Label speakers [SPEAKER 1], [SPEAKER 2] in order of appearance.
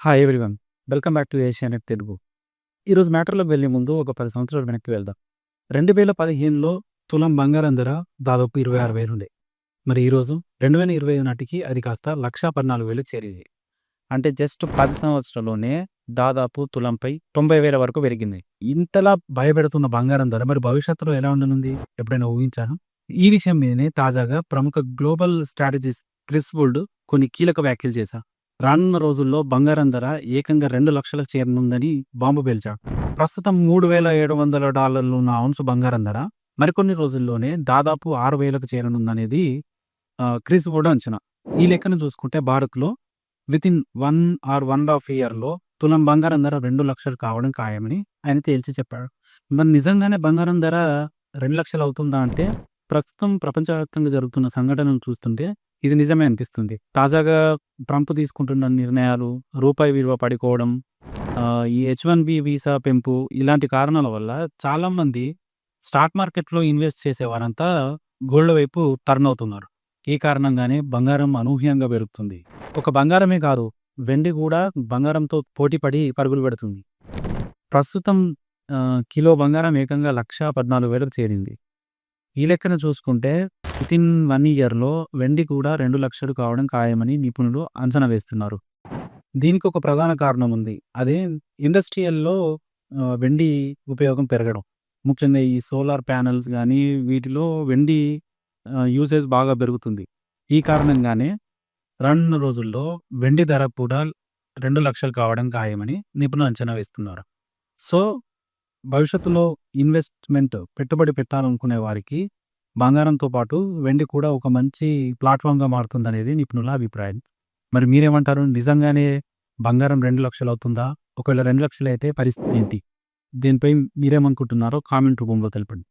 [SPEAKER 1] Hi everyone welcome back to Asianet Telugu ఈరోజు మ్యాటర్లోకి వెళ్ళే ముందు ఒక పది సంవత్సరాలు వెనక్కి వెళ్దాం. రెండు వేల పదిహేనులో తులం బంగారం ధర దాదాపు ఇరవై ఆరు వేలు ఉండే. మరి ఈరోజు రెండు వేల ఇరవై నాటికి అది కాస్త లక్షా పద్నాలుగు వేలు చేరింది. అంటే జస్ట్ పది సంవత్సరంలోనే దాదాపు తులంపై తొంభై వేల వరకు పెరిగింది. ఇంతలా భయపెడుతున్న బంగారం ధర మరి భవిష్యత్తులో ఎలా ఉండనుంది? ఎప్పుడైనా ఊహించాను ఈ విషయం మీదనే తాజాగా ప్రముఖ గ్లోబల్ స్ట్రాటజిస్ట్ క్రిస్ వుడ్ కొన్ని కీలక వ్యాఖ్యలు చేశా రానున్న రోజుల్లో బంగారం ధర ఏకంగా రెండు లక్షలకు చేరనుందని బాంబు పేల్చాడు. ప్రస్తుతం మూడు వేల ఏడు వందల డాలర్లు ఉన్న ఔన్స్ బంగారం ధర మరికొన్ని రోజుల్లోనే దాదాపు ఆరు వేలకు చేరనుందనేది ఆ, క్రిస్ అంచనా. ఈ లెక్కను చూసుకుంటే భారత్లో within one or one and half ఇయర్లో తులం బంగారం ధర రెండు లక్షలు కావడం ఖాయమని ఆయన తేల్చి చెప్పాడు. మరి నిజంగానే బంగారం ధర రెండు లక్షలు అవుతుందా అంటే ప్రస్తుతం ప్రపంచవ్యాప్తంగా జరుగుతున్న సంఘటనలు చూస్తుంటే ఇది నిజమే అనిపిస్తుంది. తాజాగా ట్రంప్ తీసుకుంటున్న నిర్ణయాలు రూపాయి విలువ పడిపోవడం ఈ హెచ్ వన్ బి వీసా పెంపు ఇలాంటి కారణాల వల్ల చాలామంది స్టాక్ మార్కెట్లో ఇన్వెస్ట్ చేసేవారంతా గోల్డ్ వైపు టర్న్ అవుతున్నారు. ఈ కారణంగానే బంగారం అనూహ్యంగా పెరుగుతుంది. ఒక బంగారమే కాదు వెండి కూడా బంగారంతో పోటీపడి పరుగులు పెడుతుంది. ప్రస్తుతం కిలో బంగారం ఏకంగా లక్ష పద్నాలుగు వేలకు చేరింది. ఈ లెక్కన చూసుకుంటే విత్ ఇన్ వన్ ఇయర్లో వెండి కూడా రెండు లక్షలు కావడం ఖాయమని నిపుణులు అంచనా వేస్తున్నారు. దీనికి ఒక ప్రధాన కారణం ఉంది. అదే ఇండస్ట్రియల్లో వెండి ఉపయోగం పెరగడం. ముఖ్యంగా ఈ సోలార్ ప్యానెల్స్ కానీ వీటిలో వెండి యూసేజ్ బాగా పెరుగుతుంది. ఈ కారణంగానే రానున్న రోజుల్లో వెండి ధర కూడా రెండు లక్షలు కావడం ఖాయమని నిపుణులు అంచనా వేస్తున్నారు. సో భవిష్యత్తులో ఇన్వెస్ట్మెంట్ పెట్టుబడి పెట్టాలనుకునే వారికి బంగారంతో పాటు వెండి కూడా ఒక మంచి ప్లాట్ఫామ్గా మారుతుందనేది నిపుణుల అభిప్రాయం. మరి మీరేమంటారు? నిజంగానే బంగారం రెండు లక్షలు అవుతుందా? ఒకవేళ రెండు లక్షలు అయితే పరిస్థితి ఏంటి? దీనిపై మీరేమనుకుంటున్నారో కామెంట్ రూపంలో తెలపండి.